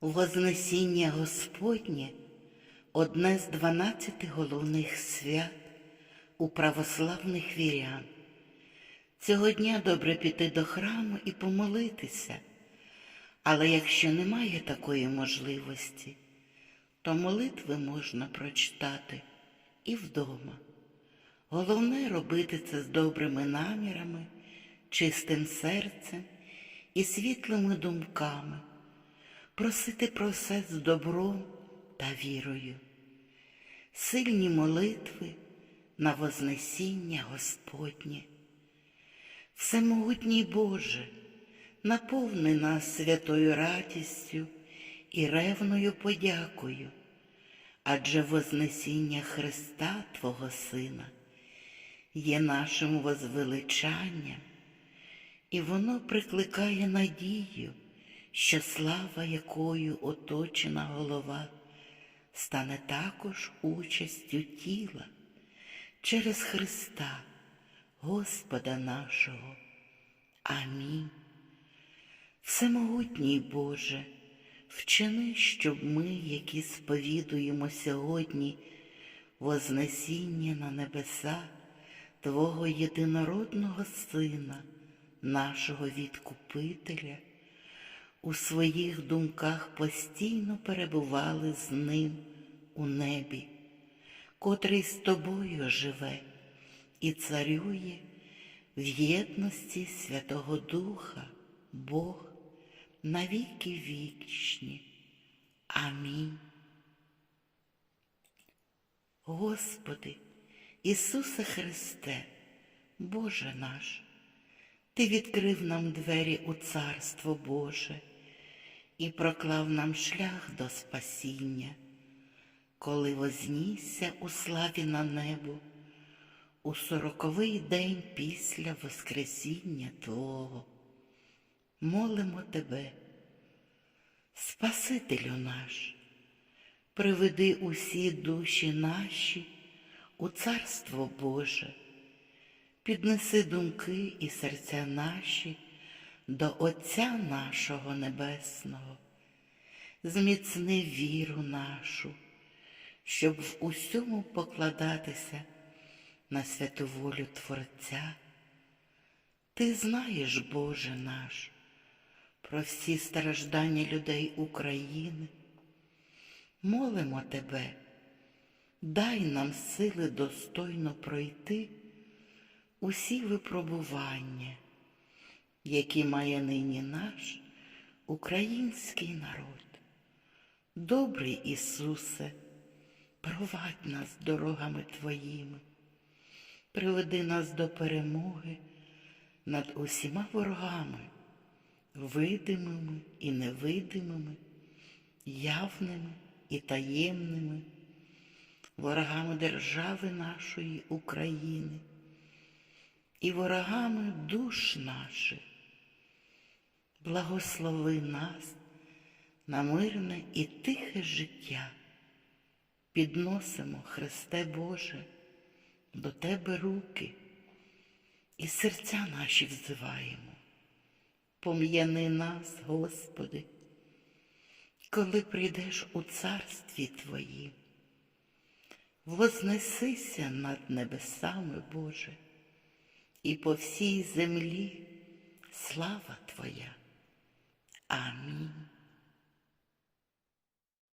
Вознесіння Господнє одне з дванадцяти головних свят у православних вірян. Цього дня добре піти до храму і помолитися, але якщо немає такої можливості, то молитви можна прочитати і вдома. Головне робити це з добрими намірами, чистим серцем і світлими думками, просити про все з добром та вірою. Сильні молитви на Вознесіння Господнє. Всемогутній Боже, наповни нас святою радістю і ревною подякою, адже Вознесіння Христа Твого Сина є нашим возвеличанням, і воно прикликає надію, що слава, якою оточена голова, стане також участю тіла через Христа, Господа нашого. Амінь. Всемогутній Боже, вчини, щоб ми, які сповідуємо сьогодні Вознесіння на небеса Твого єдинородного Сина, нашого Відкупителя, у своїх думках постійно перебували з Ним у небі, котрий з тобою живе і царює в єдності Святого Духа, Бог, навіки вічні. Амінь. Господи, Ісусе Христе, Боже наш, Ти відкрив нам двері у Царство Боже і проклав нам шлях до спасіння, коли вознісся у славі на небо у сороковий день після Воскресіння Твого. Молимо Тебе, Спасителю наш, приведи усі душі наші у Царство Боже, піднеси думки і серця наші до Отця нашого Небесного, зміцни віру нашу, щоб в усьому покладатися на святу волю Творця. Ти знаєш, Боже наш, про всі страждання людей України. Молимо Тебе, дай нам сили достойно пройти усі випробування, які має нині наш український народ. Добрий Ісусе, провадь нас дорогами Твоїми, приведи нас до перемоги над усіма ворогами, видимими і невидимими, явними і таємними, ворогами держави нашої України і ворогами душ наших. Благослови нас на мирне і тихе життя. Підносимо, Христе Боже, до Тебе руки і серця наші взиваємо. Пом'яни нас, Господи, коли прийдеш у царстві Твоїм. Вознесися над небесами, Боже, і по всій землі слава Твоя. Amin.